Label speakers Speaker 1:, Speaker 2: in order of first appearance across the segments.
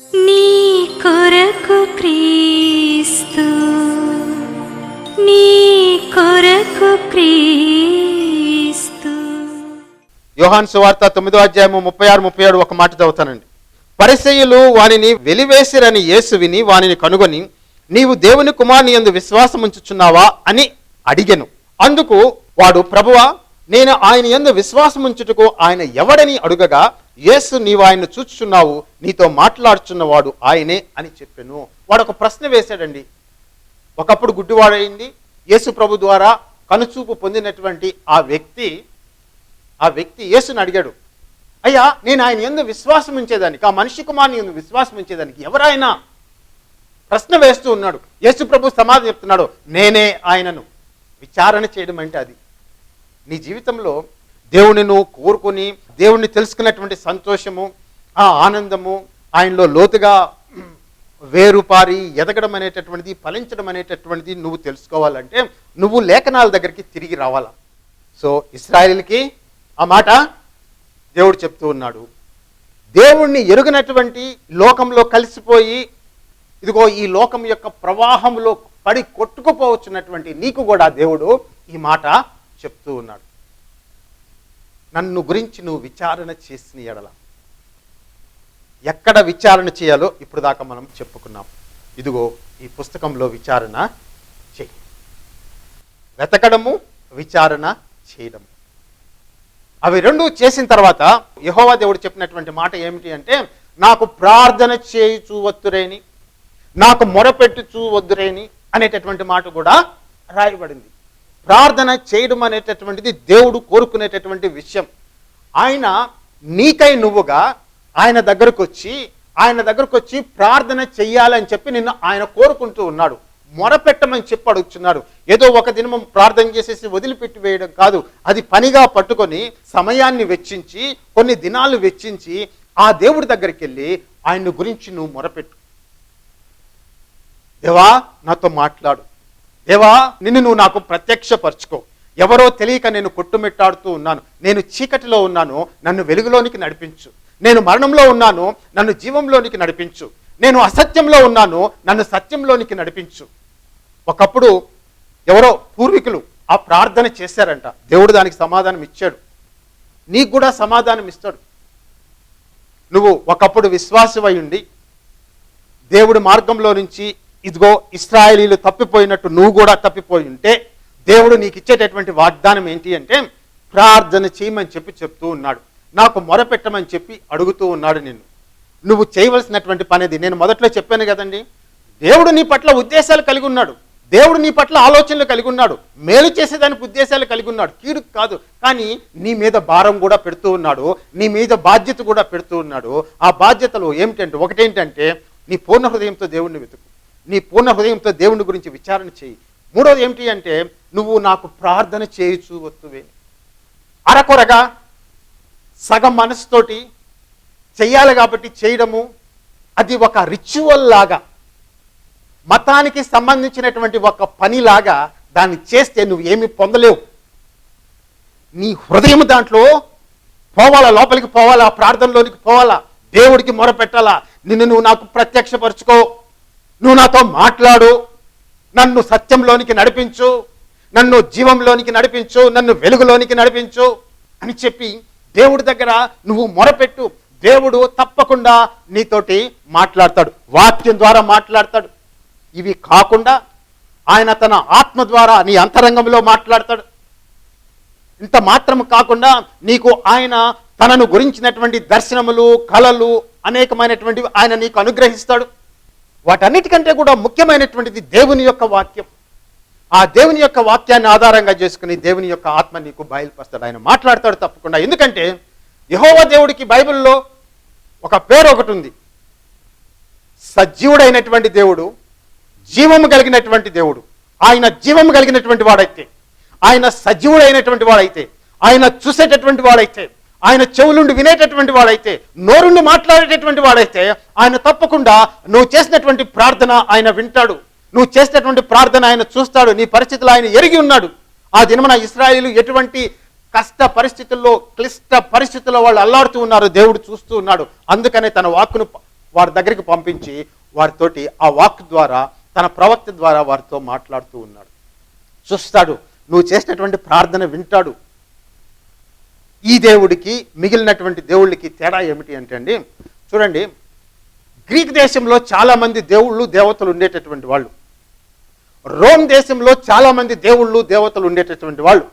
Speaker 1: నీ కొరకు క్రీస్తు నీ కొరకు క్రీస్తు.
Speaker 2: యోహాన్ సువార్త తొమ్మిదో అధ్యాయము ముప్పై ఆరు ముప్పై ఏడు ఒక మాట చదువుతానండి. పరిసయులు వానిని వెలివేసిరని యేసు విని వానిని కనుగొని నీవు దేవుని కుమారుని యందు విశ్వాసం ఉంచుచున్నావా అని అడిగెను. అందుకు వాడు ప్రభువా నేను ఆయన యందు విశ్వాసం ఉంచుటకు ఆయన ఎవడని అడుగగా యేసు నీవు ఆయన చూచుచున్నావు నీతో మాట్లాడుచున్నవాడు ఆయనే అని చెప్పాను. వాడు ఒక ప్రశ్న వేశాడండి. ఒకప్పుడు గుడ్డివాడైంది యేసు ప్రభు ద్వారా కనుచూపు పొందినటువంటి ఆ వ్యక్తి ఆ వ్యక్తి యేసుని అడిగాడు అయ్యా నేను ఆయన ఎందు విశ్వాసం ఉంచేదానికి ఆ మనిషి కుమార్ని ఎందు విశ్వాసం ఉంచేదానికి ఎవరైనా ప్రశ్న వేస్తూ ఉన్నాడు. యేసు ప్రభు సమాధి చెప్తున్నాడు నేనే ఆయనను. విచారణ చేయడం అంటే అది. నీ జీవితంలో దేవుని నువ్వు కోరుకొని దేవుణ్ణి తెలుసుకున్నటువంటి సంతోషము ఆ ఆనందము ఆయనలో లోతుగా వేరుపారి ఎదగడం అనేటటువంటిది ఫలించడం అనేటటువంటిది నువ్వు తెలుసుకోవాలంటే నువ్వు లేఖనాల దగ్గరికి తిరిగి రావాలా. సో ఇస్రాయిల్కి ఆ మాట దేవుడు చెప్తూ ఉన్నాడు. దేవుణ్ణి ఎరుగినటువంటి లోకంలో కలిసిపోయి ఇదిగో ఈ లోకం యొక్క ప్రవాహంలో పడి కొట్టుకుపోవచ్చున్నటువంటి నీకు కూడా దేవుడు ఈ మాట చెప్తూ ఉన్నాడు. నన్ను గురించి నువ్వు విచారణ చేసిన ఎడల. ఎక్కడ విచారణ చేయాలో ఇప్పుడు దాకా మనం చెప్పుకున్నాం. ఇదిగో ఈ పుస్తకంలో విచారణ చేయి. వెతకడము విచారణ చేయడము. అవి రెండు చేసిన తర్వాత యహోవా దేవుడు చెప్పినటువంటి మాట ఏమిటి అంటే నాకు ప్రార్థన చేయుచూ వత్తురేని నాకు మొరపెట్టుచూ వద్దురేని అనేటటువంటి మాట కూడా రాయబడింది. ప్రార్థన చేయడం అనేటటువంటిది దేవుడు కోరుకునేటటువంటి విషయం. ఆయన నీకై నువ్వుగా ఆయన దగ్గరకు వచ్చి ఆయన దగ్గరకు వచ్చి ప్రార్థన చెయ్యాలని చెప్పి నిన్ను ఆయన కోరుకుంటూ ఉన్నాడు. మొరపెట్టమని చెప్పి అడుగుతున్నాడు ఏదో ఒక దినం ప్రార్థన చేసేసి వదిలిపెట్టి వేయడం కాదు. అది పనిగా పట్టుకొని సమయాన్ని వెచ్చించి కొన్ని దినాలు వెచ్చించి ఆ దేవుడి దగ్గరికి వెళ్ళి ఆయన గురించి నువ్వు మొరపెట్టు. దేవా నాతో మాట్లాడు. దేవా నిన్ను నువ్వు నాకు ప్రత్యక్షపరచుకో. ఎవరో తెలియక నేను కొట్టుమిట్టాడుతూ ఉన్నాను. నేను చీకటిలో ఉన్నాను నన్ను వెలుగులోనికి నడిపించు. నేను మరణంలో ఉన్నాను నన్ను జీవంలోనికి నడిపించు. నేను అసత్యంలో ఉన్నాను నన్ను సత్యంలోనికి నడిపించు. ఒకప్పుడు ఎవరో పూర్వీకులు ఆ ప్రార్థన చేశారంట. దేవుడు దానికి సమాధానం ఇచ్చాడు. నీకు కూడా సమాధానం ఇస్తాడు. నువ్వు ఒకప్పుడు విశ్వాసమై ఉండి దేవుడి మార్గంలో నుంచి ఇదిగో ఇస్రాయలీలు తప్పిపోయినట్టు నువ్వు కూడా తప్పిపోయి ఉంటే దేవుడు నీకు ఇచ్చేటటువంటి వాగ్దానం ఏంటి అంటే ప్రార్థన చేయమని చెప్పి చెప్తూ ఉన్నాడు. నాకు మొరపెట్టమని చెప్పి అడుగుతూ ఉన్నాడు నిన్ను. నువ్వు చేయవలసినటువంటి పనిది నేను మొదట్లో చెప్పాను కదండి. దేవుడు నీ పట్ల ఉద్దేశాలు కలిగి ఉన్నాడు. దేవుడు నీ పట్ల ఆలోచనలు కలిగి ఉన్నాడు. మేలు చేసేదానికి ఉద్దేశాలు కలిగి ఉన్నాడు. కీడు కాదు. కానీ నీ మీద భారం కూడా పెడుతూ ఉన్నాడు. నీ మీద బాధ్యత కూడా పెడుతూ ఉన్నాడు. ఆ బాధ్యతలు ఏమిటంటే ఒకటేంటంటే నీ పూర్ణ హృదయంతో దేవుణ్ణి వెతుకు. నీ పూర్ణ హృదయంతో దేవుని గురించి విచారణ చేయి. మూడోది ఏమిటి అంటే నువ్వు నాకు ప్రార్థన చేయొచ్చు వస్తువే అరకొరగా సగం మనసుతోటి చెయ్యాలి కాబట్టి చేయడము అది ఒక రిచువల్ లాగా మతానికి సంబంధించినటువంటి ఒక పనిలాగా దాన్ని చేస్తే నువ్వు ఏమి పొందలేవు. నీ హృదయం దాంట్లో పోవాలా లోపలికి పోవాలా ప్రార్థనలోనికి పోవాలా దేవుడికి మొరపెట్టాలా నిన్ను నువ్వు నాకు ప్రత్యక్షపరచుకో. నువ్వు నాతో మాట్లాడు నన్ను సత్యంలోనికి నడిపించు నన్ను జీవంలోనికి నడిపించు నన్ను వెలుగులోనికి నడిపించు అని చెప్పి దేవుడి దగ్గర నువ్వు మొరపెట్టు. దేవుడు తప్పకుండా నీతోటి మాట్లాడతాడు. వాక్యం ద్వారా మాట్లాడతాడు. ఇవి కాకుండా ఆయన తన ఆత్మ ద్వారా నీ అంతరంగంలో మాట్లాడతాడు. ఇంత మాత్రం కాకుండా నీకు ఆయన తనను గురించినటువంటి దర్శనములు కళలు అనేకమైనటువంటివి ఆయన నీకు అనుగ్రహిస్తాడు. వాటన్నిటికంటే కూడా ముఖ్యమైనటువంటిది దేవుని యొక్క వాక్యం. ఆ దేవుని యొక్క వాక్యాన్ని ఆధారంగా చేసుకుని దేవుని యొక్క ఆత్మ నీకు బయలుపరుస్తాడు. ఆయన మాట్లాడతాడు తప్పకుండా. ఎందుకంటే యహోవ దేవుడికి బైబిల్లో ఒక పేరు ఒకటి ఉంది సజీవుడైనటువంటి దేవుడు జీవము కలిగినటువంటి దేవుడు. ఆయన జీవము కలిగినటువంటి వాడైతే ఆయన సజీవుడైనటువంటి వాడైతే ఆయన చూసేటటువంటి వాడైతే ఆయన చెవులుండి వినేటటువంటి వాడైతే నోరుండి మాట్లాడేటటువంటి వాడైతే ఆయన తప్పకుండా నువ్వు చేసినటువంటి ప్రార్థన ఆయన వింటాడు. నువ్వు చేసినటువంటి ప్రార్థన ఆయన చూస్తాడు. నీ పరిస్థితులు ఆయన ఎరిగి ఉన్నాడు. ఆ దినమున ఇస్రాయిలు ఎటువంటి కష్ట పరిస్థితుల్లో క్లిష్ట పరిస్థితుల్లో వాళ్ళు అల్లాడుతూ ఉన్నారు దేవుడు చూస్తూ ఉన్నాడు. అందుకనే తన వాక్కును వారి దగ్గరికి పంపించి వారితోటి ఆ వాక్ ద్వారా తన ప్రవక్త ద్వారా వారితో మాట్లాడుతూ ఉన్నాడు. చూస్తాడు. నువ్వు చేసినటువంటి ప్రార్థన వింటాడు. ఈ దేవుడికి మిగిలినటువంటి దేవుళ్ళకి తేడా ఏమిటి అంటే అండి చూడండి గ్రీక్ దేశంలో చాలామంది దేవుళ్ళు దేవతలు ఉండేటటువంటి వాళ్ళు. రోమ్ దేశంలో చాలామంది దేవుళ్ళు దేవతలు ఉండేటటువంటి వాళ్ళు.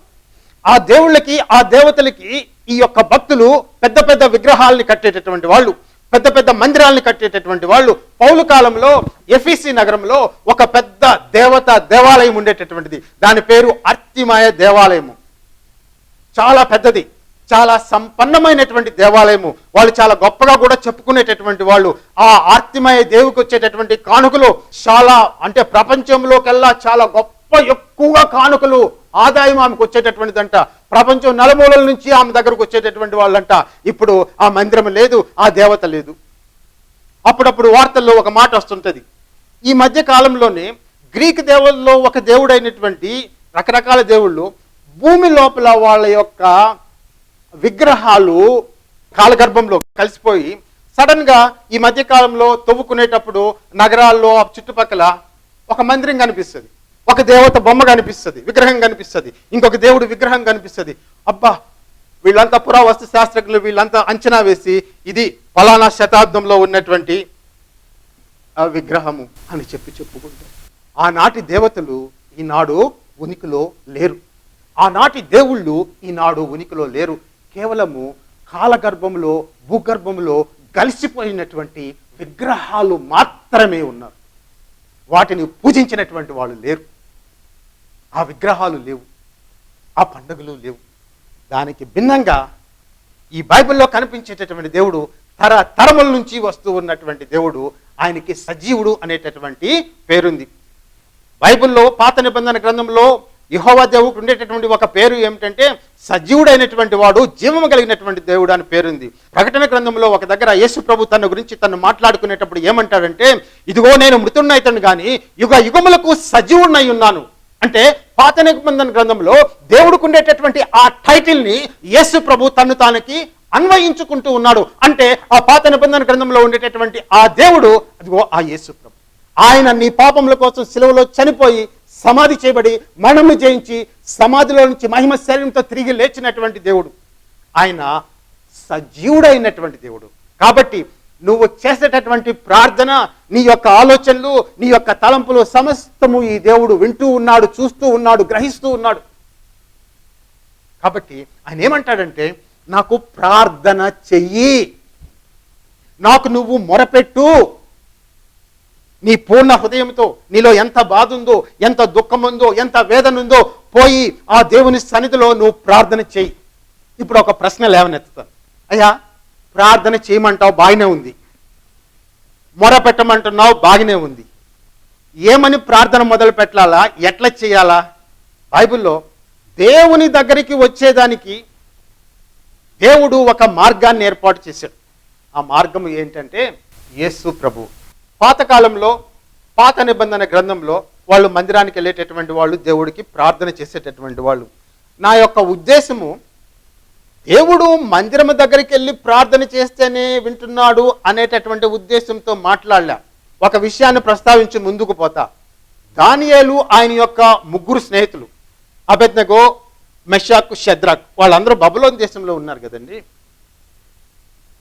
Speaker 2: ఆ దేవుళ్ళకి ఆ దేవతలకి ఈ యొక్క భక్తులు పెద్ద పెద్ద విగ్రహాలని కట్టేటటువంటి వాళ్ళు పెద్ద పెద్ద మందిరాలను కట్టేటటువంటి వాళ్ళు. పౌలు కాలంలో ఎఫీసీ నగరంలో ఒక పెద్ద దేవత దేవాలయం ఉండేటటువంటిది. దాని పేరు అర్తిమాయ దేవాలయము. చాలా పెద్దది. చాలా సంపన్నమైనటువంటి దేవాలయము. వాళ్ళు చాలా గొప్పగా కూడా చెప్పుకునేటటువంటి వాళ్ళు ఆ ఆర్తిమయ దేవుకి వచ్చేటటువంటి కానుకలు చాలా అంటే ప్రపంచంలోకెల్లా చాలా గొప్ప ఎక్కువగా కానుకలు ఆదాయం ఆమెకు వచ్చేటటువంటిదంట. ప్రపంచం నలుమూలల నుంచి ఆమె దగ్గరకు వచ్చేటటువంటి వాళ్ళంట. ఇప్పుడు ఆ మందిరం లేదు ఆ దేవత లేదు. అప్పుడప్పుడు వార్తల్లో ఒక మాట వస్తుంటుంది. ఈ మధ్య కాలంలోనే గ్రీక్ దేవుల్లో ఒక దేవుడైనటువంటి రకరకాల దేవుళ్ళు భూమి లోపల వాళ్ళ యొక్క విగ్రహాలు కాలగర్భంలో కలిసిపోయి సడన్గా ఈ మధ్యకాలంలో తవ్వుకునేటప్పుడు నగరాల్లో ఆ చుట్టుపక్కల ఒక మందిరం కనిపిస్తుంది. ఒక దేవత బొమ్మ కనిపిస్తుంది విగ్రహం కనిపిస్తుంది ఇంకొక దేవుడు విగ్రహం కనిపిస్తుంది. అబ్బా! వీళ్ళంతా పురావస్తు శాస్త్రజ్ఞులు వీళ్ళంతా అంచనా వేసి ఇది ఫలానా శతాబ్దంలో ఉన్నటువంటి విగ్రహము అని చెప్పి చెప్పుకుంటారు. ఆనాటి దేవతలు ఈనాడు ఉనికిలో లేరు. ఆనాటి దేవుళ్ళు ఈనాడు ఉనికిలో లేరు. కేవలము కాలగర్భంలో భూగర్భంలో కలిసిపోయినటువంటి విగ్రహాలు మాత్రమే ఉన్నారు. వాటిని పూజించినటువంటి వాళ్ళు లేరు. ఆ విగ్రహాలు లేవు. ఆ పండుగలు లేవు. దానికి భిన్నంగా ఈ బైబిల్లో కనిపించేటటువంటి దేవుడు తర తరముల నుంచి వస్తూ ఉన్నటువంటి దేవుడు ఆయనకి సజీవుడు అనేటటువంటి పేరుంది. బైబిల్లో పాత నిబంధన గ్రంథంలో యెహోవా దేవుడు ఉండేటటువంటి ఒక పేరు ఏమిటంటే సజీవుడైనటువంటి వాడు జీవము కలిగినటువంటి దేవుడు అని పేరుంది. ప్రకటన గ్రంథంలో ఒక దగ్గర యేసు ప్రభు తన గురించి తను మాట్లాడుకునేటప్పుడు ఏమంటాడంటే ఇదిగో నేను మృతున్నైతను కానీ యుగ యుగములకు సజీవుడినై ఉన్నాను. అంటే పాత నిబంధన గ్రంథంలో దేవుడికి ఉండేటటువంటి ఆ టైటిల్ని యేసు ప్రభు తను తానకి అన్వయించుకుంటూ ఉన్నాడు. అంటే ఆ పాత నిబంధన గ్రంథంలో ఉండేటటువంటి ఆ దేవుడు అదిగో ఆ యేసు ప్రభు. ఆయన నీ పాపముల కోసం సెలవులో చనిపోయి సమాధి చేయబడి మరణము జయించి సమాధిలో నుంచి మహిమ శరీరంతో తిరిగి లేచినటువంటి దేవుడు. ఆయన సజీవుడైనటువంటి దేవుడు. కాబట్టి నువ్వు చేసేటటువంటి ప్రార్థన నీ యొక్క ఆలోచనలు నీ యొక్క తలంపులు సమస్తము ఈ దేవుడు వింటూ ఉన్నాడు చూస్తూ ఉన్నాడు గ్రహిస్తూ ఉన్నాడు. కాబట్టి ఆయన ఏమంటాడంటే నాకు ప్రార్థన చెయ్యి. నాకు నువ్వు మొరపెట్టు. నీ పూర్ణ హృదయంతో నీలో ఎంత బాధ ఉందో ఎంత దుఃఖం ఉందో ఎంత వేదన ఉందో పోయి ఆ దేవుని సన్నిధిలో నువ్వు ప్రార్థన చెయ్యి ఇప్పుడు ఒక ప్రశ్న లేవనెత్తుతాను. అయ్యా ప్రార్థన చేయమంటావు బాగానే ఉంది. మొర పెట్టమంటున్నావు బాగానే ఉంది. ఏమని ప్రార్థన మొదలు పెట్టాలా ఎట్లా చేయాలా? బైబిల్లో దేవుని దగ్గరికి వచ్చేదానికి దేవుడు ఒక మార్గాన్ని ఏర్పాటు చేశాడు. ఆ మార్గం ఏంటంటే యేసు ప్రభువు పాతకాలంలో పాత నిబంధన గ్రంథంలో వాళ్ళు మందిరానికి వెళ్ళేటటువంటి వాళ్ళు దేవుడికి ప్రార్థన చేసేటటువంటి వాళ్ళు. నా యొక్క ఉద్దేశము దేవుడు మందిరం దగ్గరికి వెళ్ళి ప్రార్థన చేస్తేనే వింటున్నాడు అనేటటువంటి ఉద్దేశంతో మాట్లాడలే. ఒక విషయాన్ని ప్రస్తావించి ముందుకు పోతా. దానియేలు ఆయన యొక్క ముగ్గురు స్నేహితులు అబెద్నగో మెషాక్ షద్రాక్. వాళ్ళందరూ బబులోన్ దేశంలో ఉన్నారు కదండి.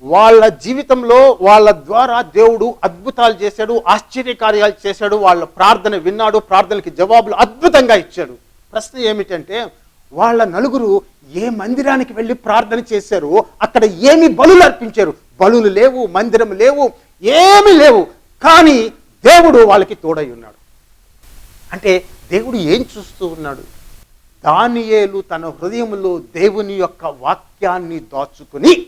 Speaker 2: వాళ్ళ జీవితంలో వాళ్ళ ద్వారా దేవుడు అద్భుతాలు చేశాడు ఆశ్చర్యకార్యాలు చేశాడు వాళ్ళ ప్రార్థన విన్నాడు ప్రార్థనకి జవాబులు అద్భుతంగా ఇచ్చాడు. ప్రశ్న ఏమిటంటే వాళ్ళ నలుగురు ఏ మందిరానికి వెళ్ళి ప్రార్థన చేశారు అక్కడ ఏమి బలులు అర్పించారు? బలులు లేవు మందిరం లేవు ఏమి లేవు. కానీ దేవుడు వాళ్ళకి తోడై ఉన్నాడు. అంటే దేవుడు ఏం చూస్తూ ఉన్నాడు? దానియేలు తన హృదయంలో దేవుని యొక్క వాక్యాన్ని దాచుకుని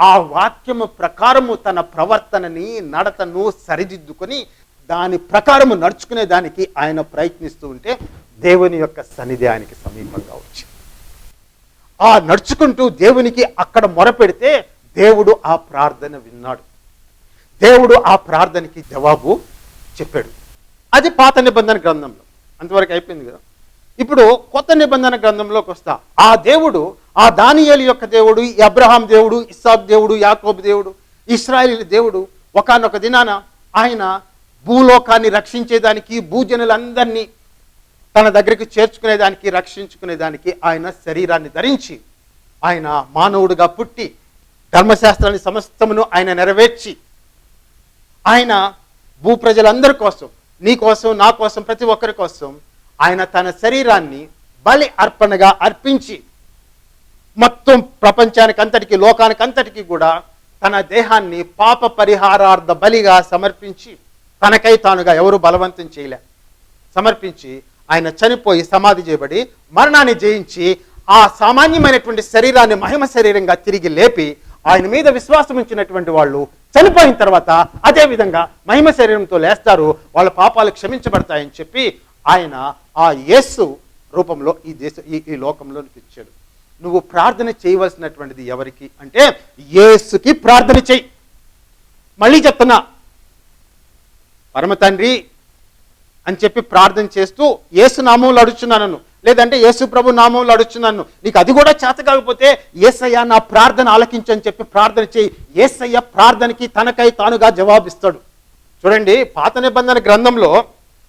Speaker 2: ఆ వాక్యము ప్రకారము తన ప్రవర్తనని నడతను సరిదిద్దుకొని దాని ప్రకారము నడుచుకునే దానికి ఆయన ప్రయత్నిస్తూ ఉంటే దేవుని యొక్క సన్నిధి ఆయనకి సమీపంగా వచ్చింది. ఆ నడుచుకుంటూ దేవునికి అక్కడ మొరపెడితే దేవుడు ఆ ప్రార్థన విన్నాడు. దేవుడు ఆ ప్రార్థనకి జవాబు చెప్పాడు. అది పాత నిబంధన గ్రంథంలో. అంతవరకు అయిపోయింది కదా? ఇప్పుడు కొత్త నిబంధన గ్రంథంలోకి వస్తా. ఆ దేవుడు ఆ దానియేలు యొక్క దేవుడు ఈ అబ్రహాం దేవుడు ఇస్సాక్ దేవుడు యాకోబ్ దేవుడు ఇస్రాయిల్ దేవుడు ఒకానొక దినాన ఆయన భూలోకాన్ని రక్షించేదానికి భూజనులందరినీ తన దగ్గరికి చేర్చుకునేదానికి రక్షించుకునేదానికి ఆయన శరీరాన్ని ధరించి ఆయన మానవుడిగా పుట్టి ధర్మశాస్త్రాన్ని సమస్తమును ఆయన నెరవేర్చి ఆయన భూ ప్రజలందరి కోసం నీ కోసం నా కోసం ప్రతి ఒక్కరి కోసం ఆయన తన శరీరాన్ని బలి అర్పణగా అర్పించి మొత్తం ప్రపంచానికి అంతటికి లోకానికి అంతటికి కూడా తన దేహాన్ని పాప పరిహారార్థ బలిగా సమర్పించి తనకై తానుగా ఎవరు బలవంతం చేయలే. సమర్పించి ఆయన చనిపోయి సమాధి చేయబడి మరణాన్ని జయించి ఆ సామాన్యమైనటువంటి శరీరాన్ని మహిమ శరీరంగా తిరిగి లేపి ఆయన మీద విశ్వాసం ఉంచినటువంటి వాళ్ళు చనిపోయిన తర్వాత అదే విధంగా మహిమ శరీరంతో లేస్తారు. వాళ్ళ పాపాలు క్షమించబడతాయని చెప్పి ఆయన ఆ యేసు రూపంలో ఈ దేశ ఈ ఈ లోకంలోనికి ఇచ్చాడు నువ్వు ప్రార్థన చేయవలసినటువంటిది ఎవరికి అంటే యేసుకి ప్రార్థన చెయ్యి మళ్ళీ చెప్తున్నా పరమ తండ్రి అని చెప్పి ప్రార్థన చేస్తూ యేసు నామంలో అడుచున్నాను లేదంటే యేసు ప్రభు నామంలో అడుచున్నాను నీకు అది కూడా చేత కాకపోతే ఏసయ్య నా ప్రార్థన ఆలకించని చెప్పి ప్రార్థన చేయి. ఏసయ్య ప్రార్థనకి తనకై తానుగా జవాబిస్తాడు. చూడండి పాత నిబంధన గ్రంథంలో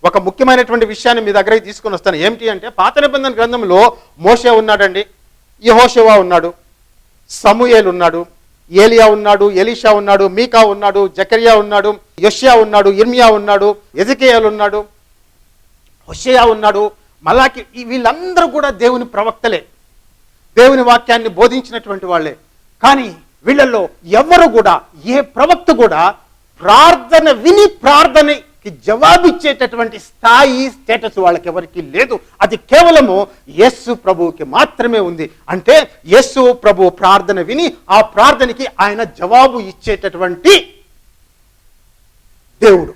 Speaker 2: ఒక ముఖ్యమైనటువంటి విషయాన్ని మీ దగ్గరికి తీసుకొని వస్తాను. ఏమిటి అంటే పాత నిబంధన గ్రంథంలో మోషే ఉన్నాడండి. యహోషవా ఉన్నాడు సమూయేలు ఉన్నాడు ఏలియా ఉన్నాడు ఎలీషా ఉన్నాడు మీకా ఉన్నాడు జకరియా ఉన్నాడు యష్యా ఉన్నాడు ఇర్మియా ఉన్నాడు ఎజకేయల్ ఉన్నాడు హుషయా ఉన్నాడు మలాకి వీళ్ళందరూ కూడా దేవుని ప్రవక్తలే. దేవుని వాక్యాన్ని బోధించినటువంటి వాళ్ళే. కానీ వీళ్ళల్లో ఎవరు కూడా ఏ ప్రవక్త కూడా ప్రార్థన విని ప్రార్థన జవాబిచ్చేటటువంటి స్థాయి స్టేటస్ వాళ్ళకి ఎవరికి లేదు. అది కేవలము యస్సు ప్రభువుకి మాత్రమే ఉంది. అంటే యస్సు ప్రభు ప్రార్థన విని ఆ ప్రార్థనకి ఆయన జవాబు ఇచ్చేటటువంటి దేవుడు.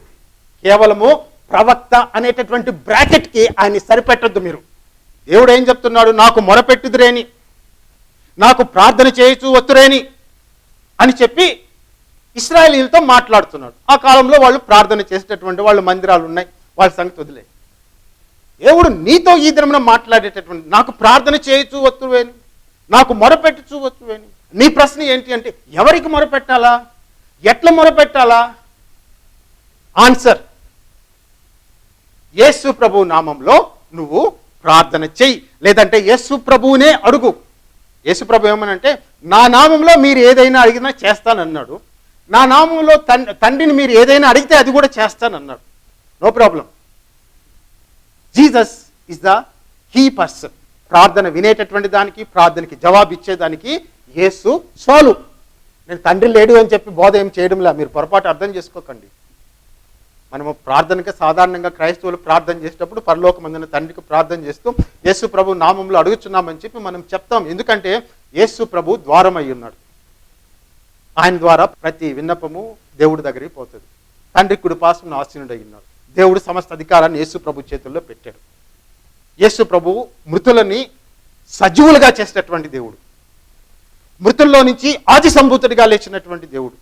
Speaker 2: కేవలము ప్రవక్త అనేటటువంటి బ్రాకెట్కి ఆయన సరిపెట్టద్దు మీరు. దేవుడు ఏం చెప్తున్నాడు? నాకు మొరపెట్టుదురేని. నాకు ప్రార్థన చేయొచ్చు వత్తురేని అని చెప్పి ఇస్రాయలీలతో మాట్లాడుతున్నాడు. ఆ కాలంలో వాళ్ళు ప్రార్థన చేసేటటువంటి వాళ్ళు మందిరాలు ఉన్నాయి. వాళ్ళ సంగతి వదిలే. దేవుడు నీతో ఈ దినమున మాట్లాడేటటువంటి నాకు ప్రార్థన చేయొచ్చు వత్తువేని నాకు మొరపెట్టచ్చు వత్తువేని నీ ప్రశ్న ఏంటి అంటే ఎవరికి మొరపెట్టాలా? ఎట్లా మొరపెట్టాలా? ఆన్సర్. యేసు ప్రభు నామంలో నువ్వు ప్రార్థన చెయ్యి. లేదంటే యేసు ప్రభువునే అడుగు. యేసు ప్రభు ఏమనంటే నా నామంలో మీరు ఏదైనా అడిగినా చేస్తానన్నాడు. నా నామంలో తండ్రిని మీరు ఏదైనా అడిగితే అది కూడా చేస్తానన్నాడు. No problem. Jesus is the key person. ప్రార్థన వినేటటువంటి దానికి ప్రార్థనకి జవాబు ఇచ్చేదానికి యేసు సోలు. నేను తండ్రి లేడు అని చెప్పి బోధ ఏం చేయడంలా? మీరు పొరపాటు అర్థం చేసుకోకండి. మనము ప్రార్థనకి సాధారణంగా క్రైస్తవులు ప్రార్థన చేసేటప్పుడు పరలోకమందిన తండ్రికి ప్రార్థన చేస్తూ యేసు ప్రభు నామంలో అడుగుతున్నామని చెప్పి మనం చెప్తాం. ఎందుకంటే యేసు ప్రభు ద్వారం అయి ఉన్నాడు. ఆయన ద్వారా ప్రతి విన్నపము దేవుడి దగ్గరికి పోతుంది. తండ్రి కుడిపాసం ఆశీనుడై ఉన్నాడు దేవుడు సమస్త అధికారాన్ని యేసు ప్రభు చేతుల్లో పెట్టాడు. యేసు ప్రభు మృతులని సజీవులుగా చేసినటువంటి దేవుడు. మృతుల్లో నుంచి ఆది సంభూతుడిగా లేచినటువంటి దేవుడు.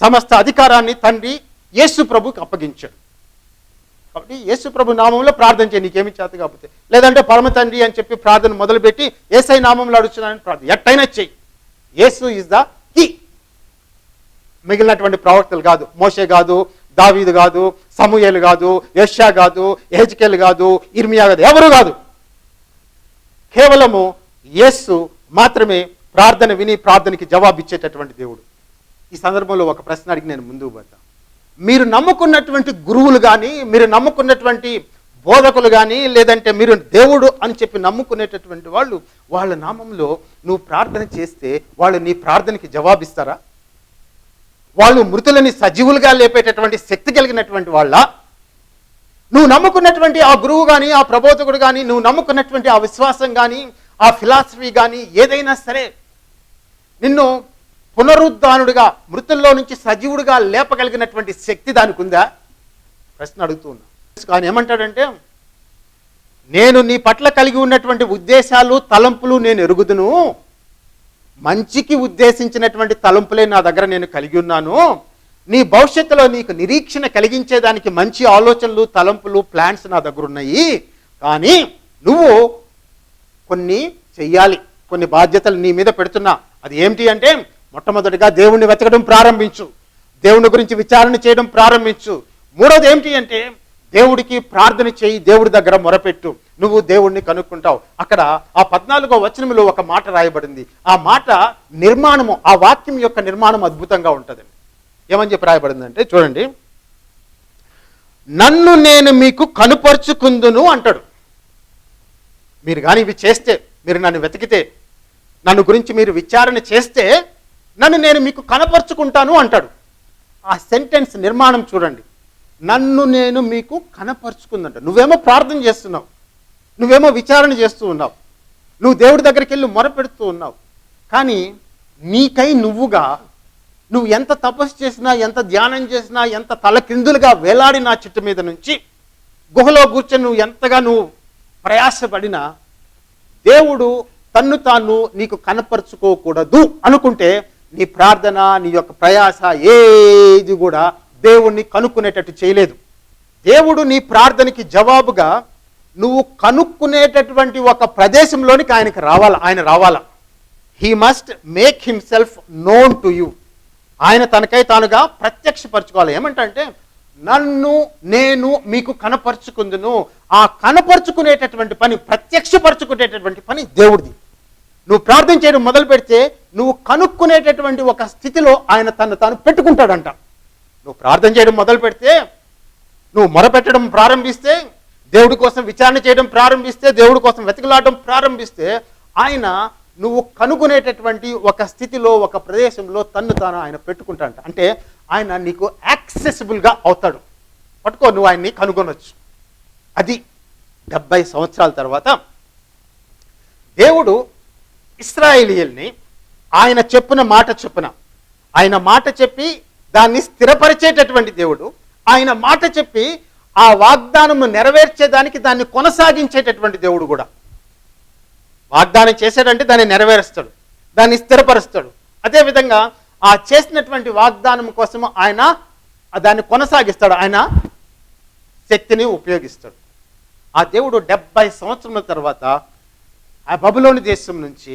Speaker 2: సమస్త అధికారాన్ని తండ్రి యేసు ప్రభుకి అప్పగించాడు. కాబట్టి యేసు ప్రభు నామంలో ప్రార్థన చేయి నీకేమి చేత కాకపోతే. లేదంటే పరమ తండ్రి అని చెప్పి ప్రార్థన మొదలుపెట్టి ఏసై నామంలో అడుచున్నానని ప్రార్థన. ఎట్టయినా చెయ్యి. యేసు ఇస్ ద కీ మిగిలినటువంటి ప్రవక్తలు కాదు. మోషే కాదు దావీదు కాదు సమూయలు కాదు యష్యా కాదు ఎహెచ్కేల్ కాదు ఇర్మియా కాదు ఎవరు కాదు. కేవలము యేసు మాత్రమే ప్రార్థన విని ప్రార్థనకి జవాబు ఇచ్చేటటువంటి దేవుడు. ఈ సందర్భంలో ఒక ప్రశ్న అడిగి నేను ముందుకు పోతాను మీరు నమ్ముకున్నటువంటి గురువులు కానీ మీరు నమ్ముకున్నటువంటి బోధకులు కానీ లేదంటే మీరు దేవుడు అని చెప్పి నమ్ముకునేటటువంటి వాళ్ళు వాళ్ళ నామంలో నువ్వు ప్రార్థన చేస్తే వాళ్ళు నీ ప్రార్థనకి జవాబిస్తారా? వాళ్ళు మృతులని సజీవులుగా లేపేటటువంటి శక్తి కలిగినటువంటి వాళ్ళ నువ్వు నమ్ముకున్నటువంటి ఆ గురువు కానీ ఆ ప్రబోధకుడు కానీ నువ్వు నమ్ముకున్నటువంటి ఆ విశ్వాసం కానీ ఆ ఫిలాసఫీ కానీ ఏదైనా సరే నిన్ను పునరుద్ధానుడిగా మృతుల్లో నుంచి సజీవుడిగా లేపగలిగినటువంటి శక్తి దానికి ఉందా ప్రశ్న అడుగుతూ ఉన్నా. కానీ ఏమంటాడంటే నేను నీ పట్ల కలిగి ఉన్నటువంటి ఉద్దేశాలు తలంపులు నేను ఎరుగుదును. మంచికి ఉద్దేశించినటువంటి తలంపులే నా దగ్గర నేను కలిగి ఉన్నాను. నీ భవిష్యత్తులో నీకు నిరీక్షణ కలిగించేదానికి మంచి ఆలోచనలు తలంపులు ప్లాన్స్ నా దగ్గర ఉన్నాయి. కానీ నువ్వు కొన్ని చెయ్యాలి. కొన్ని బాధ్యతలు నీ మీద పెడుతున్నా. అది ఏమిటి అంటే మొట్టమొదటిగా దేవుణ్ణి వెతకడం ప్రారంభించు. దేవుని గురించి విచారణ చేయడం ప్రారంభించు. మూడోది ఏమిటి అంటే దేవుడికి ప్రార్థన చేయి దేవుడి దగ్గర మొరపెట్టు. నువ్వు దేవుడిని కనుక్కుంటావు. అక్కడ ఆ పద్నాలుగో వచనంలో ఒక మాట రాయబడింది. ఆ మాట నిర్మాణము ఆ వాక్యం యొక్క నిర్మాణం అద్భుతంగా ఉంటుందండి ఏమని చెప్పి రాయబడిందంటే చూడండి. నన్ను నేను మీకు కనుపరుచుకుందును అంటాడు. మీరు కానీ ఇవి చేస్తే మీరు నన్ను వెతికితే నన్ను గురించి మీరు విచారణ చేస్తే నన్ను నేను మీకు కనపరుచుకుంటాను అంటాడు. ఆ సెంటెన్స్ నిర్మాణం చూడండి. నన్ను నేను మీకు కనపరుచుకుందంట. నువ్వేమో ప్రార్థన చేస్తున్నావు. నువ్వేమో విచారణ చేస్తూ ఉన్నావు. నువ్వు దేవుడి దగ్గరికి వెళ్ళి మొరపెడుతూ ఉన్నావు. కానీ నీకై నువ్వుగా నువ్వు ఎంత తపస్సు చేసినా ఎంత ధ్యానం చేసినా ఎంత తలకిందులుగా వేలాడినా చెట్టు మీద నుంచి గుహలో కూర్చొని నువ్వు ఎంతగా నువ్వు ప్రయాసపడినా దేవుడు తన్ను తాను నీకు కనపరుచుకోకూడదు అనుకుంటే నీ ప్రార్థన నీ యొక్క ప్రయాస ఏది కూడా దేవుణ్ణి కనుక్కునేటట్టు చేయలేదు. దేవుడు నీ ప్రార్థనకి జవాబుగా నువ్వు కనుక్కునేటటువంటి ఒక ప్రదేశంలోనికి ఆయనకి రావాల? ఆయన రావాలా? He must make himself known to you ఆయన తనకై తానుగా ప్రత్యక్షపరచుకోవాలి. ఏమంటే నన్ను నేను మీకు కనపరుచుకుందును. ఆ కనపరుచుకునేటటువంటి పని ప్రత్యక్షపరచుకునేటటువంటి పని దేవుడిది. నువ్వు ప్రార్థన చేయడం మొదలు పెడితే నువ్వు కనుక్కునేటటువంటి ఒక స్థితిలో ఆయన తను తాను పెట్టుకుంటాడంట. నువ్వు ప్రార్థన చేయడం మొదలు పెడితే నువ్వు మొరపెట్టడం ప్రారంభిస్తే దేవుడి కోసం విచారణ చేయడం ప్రారంభిస్తే దేవుడి కోసం వెతకలాడడం ప్రారంభిస్తే ఆయన నువ్వు కనుగొనేటటువంటి ఒక స్థితిలో ఒక ప్రదేశంలో తన్ను తాను ఆయన పెట్టుకుంటాడంట. అంటే ఆయన నీకు యాక్సెసిబుల్గా అవుతాడు. పట్టుకో నువ్వు ఆయన్ని కనుగొనొచ్చు. అది డెబ్బై సంవత్సరాల తర్వాత దేవుడు ఇస్రాయేలీల్ని ఆయన చెప్పిన మాట చెప్పిన ఆయన మాట చెప్పి దాన్ని స్థిరపరిచేటటువంటి దేవుడు. ఆయన మాట చెప్పి ఆ వాగ్దానము నెరవేర్చేదానికి దాన్ని కొనసాగించేటటువంటి దేవుడు కూడా. వాగ్దానం చేశాడంటే దాన్ని నెరవేరుస్తాడు దాన్ని స్థిరపరుస్తాడు. అదేవిధంగా ఆ చేసినటువంటి వాగ్దానం కోసం ఆయన దాన్ని కొనసాగిస్తాడు ఆయన శక్తిని ఉపయోగిస్తాడు. ఆ దేవుడు డెబ్బై సంవత్సరముల తర్వాత ఆ బబులోని దేశం నుంచి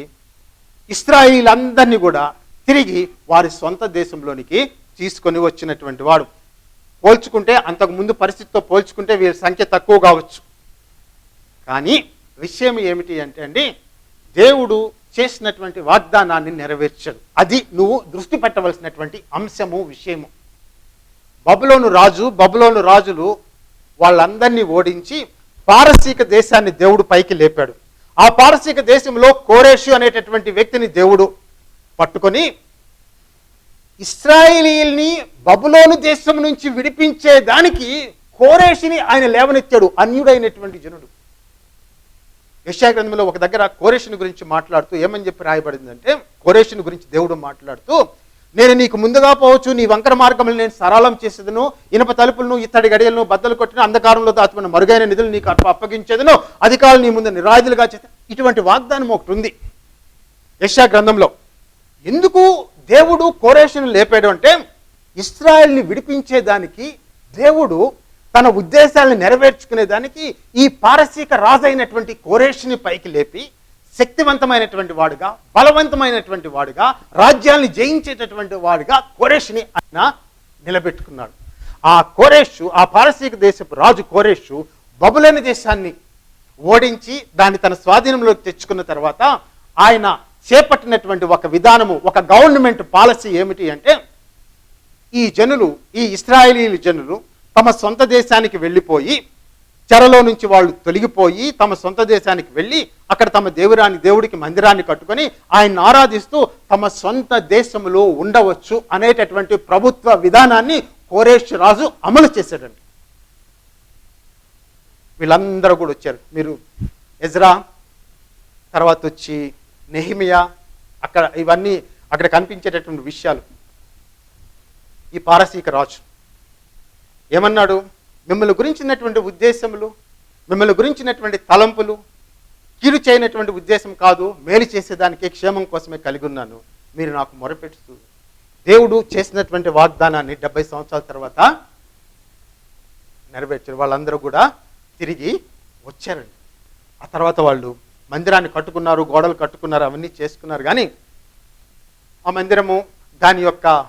Speaker 2: ఇస్రాయిలందరినీ కూడా తిరిగి వారి సొంత దేశంలోనికి తీసుకొని వచ్చినటువంటి వాడు. పోల్చుకుంటే అంతకుముందు పరిస్థితితో పోల్చుకుంటే వీరి సంఖ్య తక్కువ కావచ్చు. కానీ విషయం ఏమిటి అంటే అండి దేవుడు చేసినటువంటి వాగ్దానాన్ని నెరవేర్చాడు. అది నువ్వు దృష్టి పెట్టవలసినటువంటి అంశము విషయము. బబులోను రాజు బబులోను రాజులు వాళ్ళందరినీ ఓడించి పారసీక దేశాన్ని దేవుడు పైకి లేపాడు. ఆ పారసీక దేశంలో కోరేషు అనేటటువంటి వ్యక్తిని దేవుడు పట్టుకొని ఇస్రాయేలీల్ని బబులోను దేశం నుంచి విడిపించే దానికి కోరేషిని ఆయన లేవనెత్తాడు అన్యుడైనటువంటి జనుడు. యెషయా గ్రంథంలో ఒక దగ్గర కోరేషుని గురించి మాట్లాడుతూ ఏమని చెప్పి రాయబడిందంటే కోరేషుని గురించి దేవుడు మాట్లాడుతూ నేను నీకు ముందుగా పోవచ్చు నీ వంకర మార్గములు నేను సరళం చేసేదను ఇనప తలుపులను ఇత్తడి గడియలను బద్దలు కొట్టిన అంధకారంలో దాచుకున్న మరుగైన నిధులు నీకు అప్ప అప్పగించేదను అధికారులు నీ ముందు నిరాయుధులుగా చేస్తే ఇటువంటి వాగ్దానం ఒకటి ఉంది. యశా గ్రంథంలో ఎందుకు దేవుడు కోరేషును లేపాడు అంటే ఇస్రాయల్ని విడిపించేదానికి దేవుడు తన ఉద్దేశాలను నెరవేర్చుకునేదానికి ఈ పారసీక రాజు అయినటువంటి కోరేషుని పైకి లేపి శక్తివంతమైనటువంటి వాడుగా బలవంతమైనటువంటి వాడుగా రాజ్యాన్ని జయించేటటువంటి వాడుగా కోరేషుని ఆయన నిలబెట్టుకున్నాడు. ఆ కోరేషు ఆ పారసీక దేశపు రాజు కోరేషు బబులేని దేశాన్ని ఓడించి దాన్ని తన స్వాధీనంలోకి తెచ్చుకున్న తర్వాత ఆయన చేపట్టినటువంటి ఒక విధానము ఒక గవర్నమెంట్ పాలసీ ఏమిటి అంటే ఈ జనులు ఈ ఇస్రాయేలీల జనులు తమ సొంత దేశానికి వెళ్ళిపోయి చెరలో నుంచి వాళ్ళు తొలగిపోయి తమ సొంత దేశానికి వెళ్ళి అక్కడ తమ దేవురాన్ని దేవుడికి మందిరాన్ని కట్టుకొని ఆయన్ని ఆరాధిస్తూ తమ సొంత దేశంలో ఉండవచ్చు అనేటటువంటి ప్రభుత్వ విధానాన్ని కోరేష్ రాజు అమలు చేశాడండి. వీళ్ళందరూ కూడా వచ్చారు. మీరు ఎజ్రా తర్వాత వచ్చి నెహిమియా అక్కడ ఇవన్నీ అక్కడ కనిపించేటటువంటి విషయాలు. ఈ పారసీక రాజు ఏమన్నాడు? మిమ్మల్ని గురించినటువంటి ఉద్దేశములు మిమ్మల్ని గురించినటువంటి తలంపులు కీడు చేయనటువంటి ఉద్దేశం కాదు మేలు చేసేదానికే క్షేమం కోసమే కలిగి ఉన్నాను. మీరు నాకు మొరపెడుతూ దేవుడు చేసినటువంటి వాగ్దానాన్ని డెబ్బై సంవత్సరాల తర్వాత నెరవేర్చారు. వాళ్ళందరూ కూడా తిరిగి వచ్చారండి. ఆ తర్వాత వాళ్ళు మందిరాన్ని కట్టుకున్నారు గోడలు కట్టుకున్నారు అవన్నీ చేసుకున్నారు. కానీ ఆ మందిరము దాని యొక్క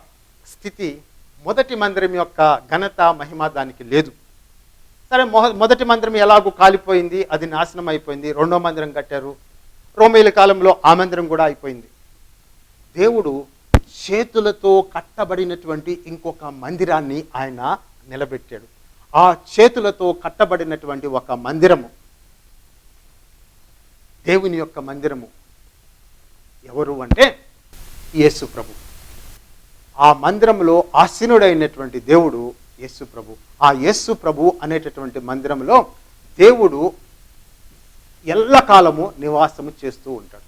Speaker 2: స్థితి మొదటి మందిరం యొక్క ఘనత మహిమ దానికి లేదు. సరే మొహ మొదటి మందిరం ఎలాగో కాలిపోయింది? అది నాశనం అయిపోయింది. రెండో మందిరం కట్టారు. రోమేల కాలంలో ఆ మందిరం కూడా అయిపోయింది. దేవుడు చేతులతో కట్టబడినటువంటి ఇంకొక మందిరాన్ని ఆయన నిలబెట్టాడు. ఆ చేతులతో కట్టబడినటువంటి ఒక మందిరము. దేవుని యొక్క మందిరము. ఎవరు అంటే యేసు ప్రభు. ఆ మందిరంలో ఆసీనుడైనటువంటి దేవుడు యేసు ప్రభు. ఆ యేసు ప్రభు అనేటటువంటి మందిరంలో దేవుడు ఎల్లకాలము నివాసము చేస్తూ ఉంటాడు.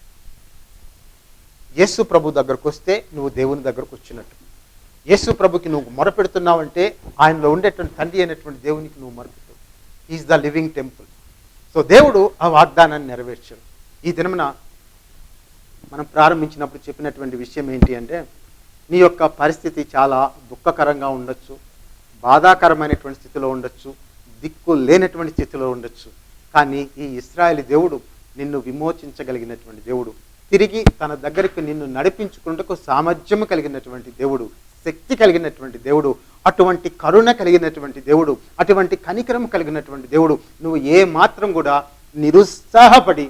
Speaker 2: యేసు ప్రభు దగ్గరకు వస్తే నువ్వు దేవుని దగ్గరకు వచ్చినట్టు. యేసు ప్రభుకి నువ్వు మొరపెడుతున్నావంటే ఆయనలో ఉండేటువంటి తండ్రి అయినటువంటి దేవునికి నువ్వు మొరపెట్టు. Is the living temple so దేవుడు ఆ వాగ్దానాన్ని నెరవేర్చాడు. ఈ దినమున మనం ప్రారంభించినప్పుడు చెప్పినటువంటి విషయం ఏంటి అంటే నీ యొక్క పరిస్థితి చాలా దుఃఖకరంగా ఉండొచ్చు బాధాకరమైనటువంటి స్థితిలో ఉండొచ్చు దిక్కు లేనటువంటి స్థితిలో ఉండొచ్చు. కానీ ఈ ఇస్రాయేల్ దేవుడు నిన్ను విమోచించగలిగినటువంటి దేవుడు. తిరిగి తన దగ్గరికి నిన్ను నడిపించుకుంటకు సామర్థ్యము కలిగినటువంటి దేవుడు శక్తి కలిగినటువంటి దేవుడు అటువంటి కరుణ కలిగినటువంటి దేవుడు అటువంటి కనికరం కలిగినటువంటి దేవుడు నువ్వు ఏ మాత్రం కూడా నిరుత్సాహపడి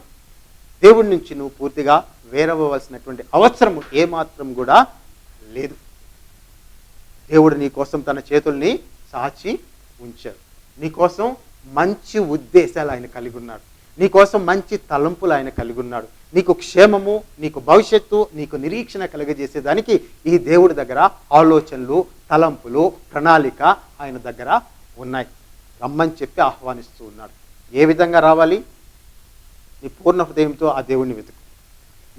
Speaker 2: దేవుడి నుంచి నువ్వు పూర్తిగా వేరవ్వవలసినటువంటి అవసరం ఏమాత్రం కూడా లేదు. దేవుడు నీ కోసం తన చేతుల్ని సాచి ఉంచారు నీకోసం మంచి ఉద్దేశాలు ఆయన కలిగి ఉన్నాడు. నీకోసం మంచి తలంపులు ఆయన కలిగి ఉన్నాడు. నీకు క్షేమము నీకు భవిష్యత్తు నీకు నిరీక్షణ కలుగజేసేదానికి ఈ దేవుడి దగ్గర ఆలోచనలు తలంపులు ప్రణాళిక ఆయన దగ్గర ఉన్నాయి. రమ్మని చెప్పి ఆహ్వానిస్తూ ఉన్నాడు. ఏ విధంగా రావాలి? నీ పూర్ణ హృదయంతో ఆ దేవుణ్ణి వెతుకు.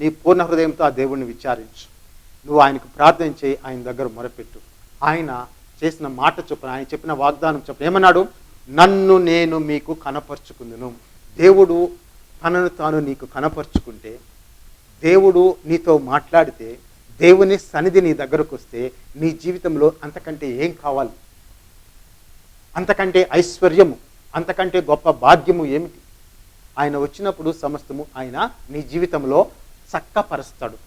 Speaker 2: నీ పూర్ణ హృదయంతో ఆ దేవుణ్ణి విచారించు. నువ్వు ఆయనకు ప్రార్థన చేయి ఆయన దగ్గర మొరపెట్టు. ఆయన చేసిన మాట చొప్పున ఆయన చెప్పిన వాగ్దానం చొప్పున ఏమన్నాడు? నన్ను నేను మీకు కనపరుచుకుందును. దేవుడు తనను తాను నీకు కనపరుచుకుంటే దేవుడు నీతో మాట్లాడితే దేవుని సన్నిధి నీ దగ్గరకు వస్తే నీ జీవితంలో అంతకంటే ఏం కావాలి? అంతకంటే ఐశ్వర్యము అంతకంటే గొప్ప భాగ్యము ఏమిటి? ఆయన వచ్చినప్పుడు సమస్తము ఆయన నీ జీవితంలో చక్కపరుస్తాడు.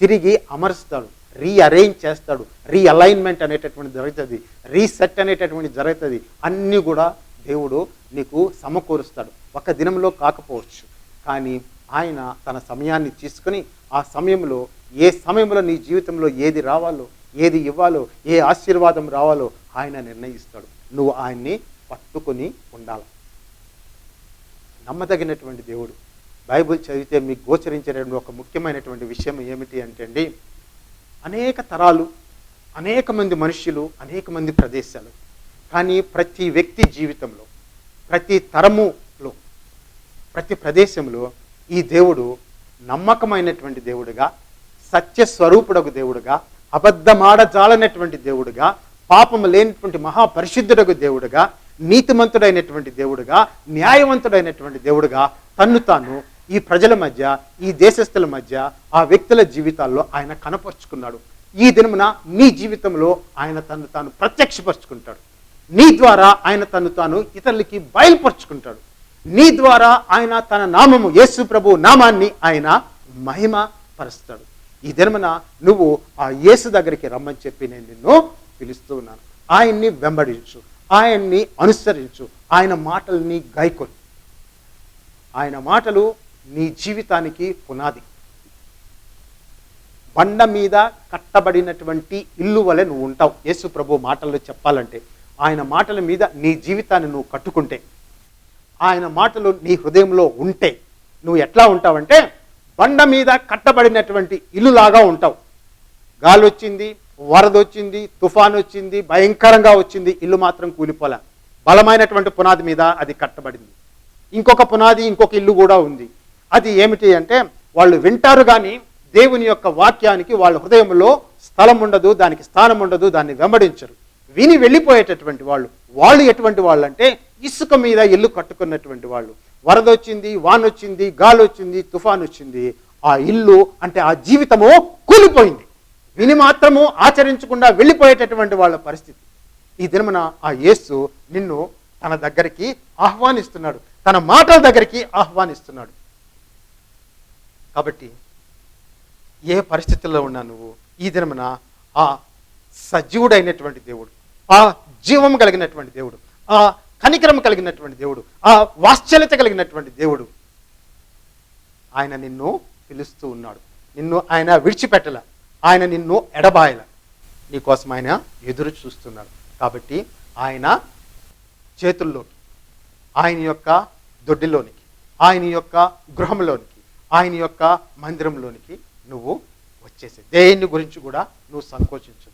Speaker 2: తిరిగి అమరుస్తాడు. రీఅరేంజ్ చేస్తాడు. రీఅలైన్మెంట్ అనేటటువంటి జరుగుతుంది. రీసెట్ అనేటటువంటి జరుగుతుంది. అన్నీ కూడా దేవుడు నీకు సమకూరుస్తాడు. ఒక దినంలో కాకపోవచ్చు. కానీ ఆయన తన సమయాన్ని తీసుకుని ఆ సమయంలో ఏ సమయంలో నీ జీవితంలో ఏది రావాలో ఏది ఇవ్వాలో ఏ ఆశీర్వాదం రావాలో ఆయన నిర్ణయిస్తాడు. నువ్వు ఆయన్ని పట్టుకొని ఉండాలి. నమ్మదగినటువంటి దేవుడు. బైబిల్ చదివితే మీకు గోచరించినటువంటి ఒక ముఖ్యమైనటువంటి విషయం ఏమిటి అంటే అండి అనేక తరాలు అనేక మంది మనుషులు అనేక మంది ప్రదేశాలు కానీ ప్రతి వ్యక్తి జీవితంలో ప్రతి తరములో ప్రతి ప్రదేశంలో ఈ దేవుడు నమ్మకమైనటువంటి దేవుడుగా సత్యస్వరూపుడకు దేవుడుగా అబద్ధమాడజాలనటువంటి దేవుడుగా పాపము లేనటువంటి మహాపరిశుద్ధుడకు దేవుడుగా నీతిమంతుడైనటువంటి దేవుడుగా న్యాయవంతుడైనటువంటి దేవుడుగా తన్ను తాను ఈ ప్రజల మధ్య ఈ దేశస్థుల మధ్య ఆ వ్యక్తుల జీవితాల్లో ఆయన కనపరుచుకున్నాడు. ఈ దినమున నీ జీవితంలో ఆయన తను తాను ప్రత్యక్షపరుచుకుంటాడు. నీ ద్వారా ఆయన తను తాను ఇతరులకి బయలుపరుచుకుంటాడు. నీ ద్వారా ఆయన తన నామము యేసు ప్రభు నామాన్ని ఆయన మహిమ పరుస్తాడు ఈ దినమున నువ్వు ఆ యేసు దగ్గరికి రమ్మని చెప్పి నేను నిన్ను పిలుస్తూ ఉన్నాను. ఆయన్ని వెంబడించు. ఆయన్ని అనుసరించు. ఆయన మాటల్ని గైకొను. ఆయన మాటలు నీ జీవితానికి పునాది. బండ మీద కట్టబడినటువంటి ఇల్లు వలె నువ్వు ఉంటావు. యేసు ప్రభు మాటల్లో చెప్పాలంటే ఆయన మాటల మీద నీ జీవితాన్ని నువ్వు కట్టుకుంటే ఆయన మాటలు నీ హృదయంలో ఉంటే నువ్వు ఎట్లా ఉంటావంటే బండ మీద కట్టబడినటువంటి ఇల్లులాగా ఉంటావు. గాలి వచ్చింది వరద వచ్చింది తుఫాన్ వచ్చింది భయంకరంగా వచ్చింది ఇల్లు మాత్రం కూలిపోలే. బలమైనటువంటి పునాది మీద అది కట్టబడింది. ఇంకొక పునాది ఇంకొక ఇల్లు కూడా ఉంది. అది ఏమిటి అంటే వాళ్ళు వింటారు కానీ దేవుని యొక్క వాక్యానికి వాళ్ళ హృదయంలో స్థలం ఉండదు దానికి స్థానం ఉండదు దాన్ని వెంబడించరు. విని వెళ్ళిపోయేటటువంటి వాళ్ళు వాళ్ళు ఎటువంటి వాళ్ళు అంటే ఇసుక మీద ఇల్లు కట్టుకున్నటువంటి వాళ్ళు. వరద వచ్చింది వాన్ వచ్చింది గాలి వచ్చింది తుఫాన్ వచ్చింది ఆ ఇల్లు అంటే ఆ జీవితము కూలిపోయింది. విని మాత్రము ఆచరించకుండా వెళ్ళిపోయేటటువంటి వాళ్ళ పరిస్థితి. ఈ దినమున ఆ యేసు నిన్ను తన దగ్గరికి ఆహ్వానిస్తున్నాడు. తన మాటల దగ్గరికి ఆహ్వానిస్తున్నాడు. కాబట్టి ఏ పరిస్థితుల్లో ఉన్నా నువ్వు ఈ దినమున ఆ సజీవుడైనటువంటి దేవుడు ఆ జీవం కలిగినటువంటి దేవుడు ఆ కనికరం కలిగినటువంటి దేవుడు ఆ వాత్సల్యత కలిగినటువంటి దేవుడు. ఆయన నిన్ను పిలుస్తూ ఉన్నాడు. నిన్ను ఆయన విడిచిపెట్టల. ఆయన నిన్ను ఎడబాయల. నీకోసం ఆయన ఎదురు చూస్తున్నాడు. కాబట్టి ఆయన చేతుల్లోకి ఆయన యొక్క దొడ్డిలోనికి ఆయన యొక్క గృహంలోనికి ఆయన యొక్క మందిరంలోనికి నువ్వు వచ్చేసి. దేని గురించి కూడా నువ్వు సంకోచించు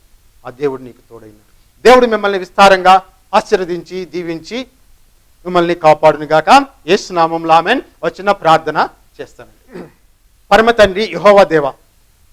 Speaker 2: ఆ దేవుడు నీకు తోడైనాడు. దేవుడు మిమ్మల్ని విస్తారంగా ఆశీర్వదించి దీవించి మిమ్మల్ని కాపాడునుగాక యేసునామంలో ఆమెన్. వచ్చిన ప్రార్థన చేస్తాను పరమ తండ్రి యహోవా దేవ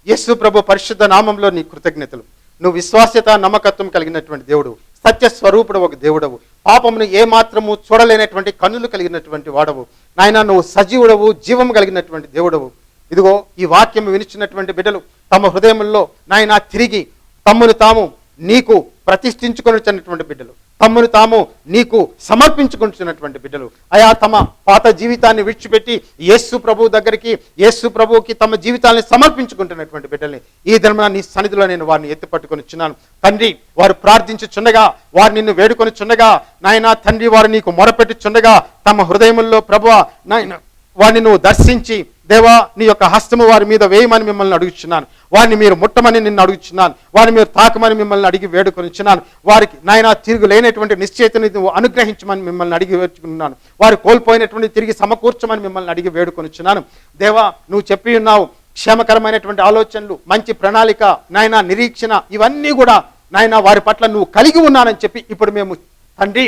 Speaker 2: యేసు ప్రభు పరిశుద్ధ నామంలో నీ కృతజ్ఞతలు. నువ్వు విశ్వాస్యత నమ్మకత్వం కలిగినటువంటి దేవుడు. సత్య స్వరూపుడు ఒక దేవుడవు. పాపమును ఏ మాత్రము చూడలేనటువంటి కన్నులు కలిగినటువంటి వాడవు. నాయన నువ్వు సజీవుడవు జీవం కలిగినటువంటి దేవుడవు. ఇదిగో ఈ వాక్యం వినిచినటువంటి బిడ్డలు తమ హృదయంలో నాయన తిరిగి తమ్మును తాము నీకు ప్రతిష్ఠించుకొనిచ్చినటువంటి బిడ్డలు. తమ్మును తాము నీకు సమర్పించుకుంటున్నటువంటి బిడ్డలు. అయా తమ పాత జీవితాన్ని విడిచిపెట్టి యేసు ప్రభు దగ్గరికి యేసు ప్రభువుకి తమ జీవితాన్ని సమర్పించుకుంటున్నటువంటి బిడ్డల్ని ఈ దినమున నీ సన్నిధిలో నేను వారిని ఎత్తి పట్టుకొని చున్నాను తండ్రి వారు ప్రార్థించుచుండగా వారు నిన్ను వేడుకొని చుండగా నాయన తండ్రి వారు నీకు మొరపెట్టుచుండగా తమ హృదయముల్లో ప్రభు నాయన వారిని నువ్వు దర్శించి దేవా నీ యొక్క హస్తము వారి మీద వేయమని మిమ్మల్ని అడుగుచున్నాను. వారిని మీరు ముట్టమని నిన్ను అడుగుచున్నాను. వారిని మీరు తాకమని మిమ్మల్ని అడిగి వేడుకొనిచున్నాను వారికి నాయన తిరిగి లేనటువంటి నిశ్చయితని నువ్వు అనుగ్రహించమని మిమ్మల్ని అడిగి వేడుకున్నాను వారు కోల్పోయినటువంటి తిరిగి సమకూర్చమని మిమ్మల్ని అడిగి వేడుకొనిచున్నాను దేవా నువ్వు చెప్పి ఉన్నావు క్షేమకరమైనటువంటి ఆలోచనలు మంచి ప్రణాళిక నాయన నిరీక్షణ ఇవన్నీ కూడా నాయన వారి పట్ల నువ్వు కలిగి ఉన్నానని చెప్పి ఇప్పుడు మేము తండ్రి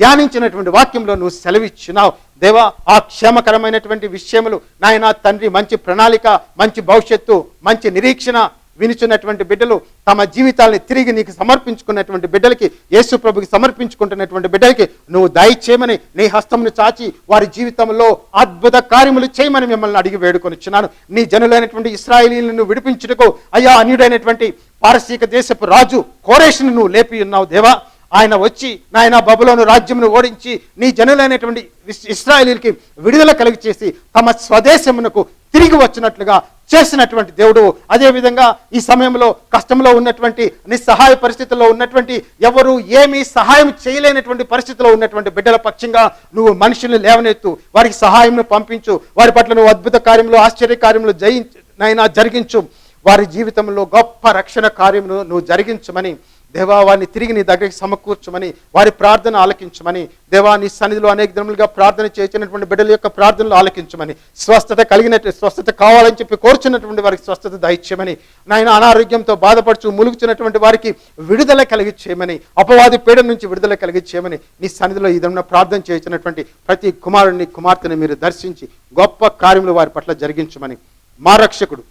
Speaker 2: ధ్యానించినటువంటి వాక్యంలో నువ్వు సెలవిచ్చినావు దేవా ఆ క్షేమకరమైనటువంటి విషయములు నాయన తండ్రి మంచి ప్రణాళిక మంచి భవిష్యత్తు మంచి నిరీక్షణ వినిచున్నటువంటి బిడ్డలు తమ జీవితాల్ని తిరిగి నీకు సమర్పించుకున్నటువంటి బిడ్డలకి యేసు ప్రభుకి సమర్పించుకుంటున్నటువంటి బిడ్డలకి నువ్వు దయచేయమని నీ హస్తమును చాచి వారి జీవితంలో అద్భుత కార్యములు చేయమని మిమ్మల్ని అడిగి వేడుకొనిచ్చున్నాను నీ జనులైనటువంటి ఇస్రాయిలీలను విడిపించుటకు అయ్యా అన్యుడైనటువంటి పారసీక దేశపు రాజు కోరేష్ను నువ్వు లేపి ఉన్నావు దేవా. ఆయన వచ్చి నాయన బబులోను రాజ్యమును ఓడించి నీ జనులైనటువంటి ఇస్రాయలీలకి విడుదల కలిగి చేసి తమ స్వదేశమునకు తిరిగి వచ్చినట్లుగా చేసినటువంటి దేవుడు. అదేవిధంగా ఈ సమయంలో కష్టంలో ఉన్నటువంటి నిస్సహాయ పరిస్థితుల్లో ఉన్నటువంటి ఎవరు ఏమీ సహాయం చేయలేనటువంటి పరిస్థితిలో ఉన్నటువంటి బిడ్డల పక్షంగా నువ్వు మనుషుల్ని లేవనెత్తు. వారికి సహాయం పంపించు. వారి పట్ల నువ్వు అద్భుత కార్యములు ఆశ్చర్య కార్యములు జయించు నైనా జరిగించు. వారి జీవితంలో గొప్ప రక్షణ కార్యమును నువ్వు జరిగించమని దేవా వారిని తిరిగి నీ దగ్గరికి సమకూర్చమని వారి ప్రార్థన ఆలకించమని దేవా నీ సన్నిధిలో అనేక దినములుగా ప్రార్థన చేసినటువంటి బిడ్డల యొక్క ప్రార్థనలు ఆలకించమని స్వస్థత కలిగినట్టు స్వస్థత కావాలని చెప్పి కోరుచున్నటువంటి వారికి స్వస్థత దయచేయమని నాయన అనారోగ్యంతో బాధపడుచు ములుగుచున్నటువంటి వారికి విడుదల కలిగి చేయమని అపవాది పీడ నుంచి విడుదల కలిగి చేయమని నీ సన్నిధిలో ఈ ప్రార్థన చేసినటువంటి ప్రతి కుమారుని కుమార్తెని మీరు దర్శించి గొప్ప కార్యములు వారి పట్ల జరిగించమని మా రక్షకుడు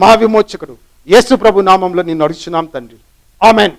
Speaker 2: మా విమోచకుడు యేసు ప్రభు నామంలో నిన్ను అడుగుచున్నాం తండ్రి. ఆమెన్.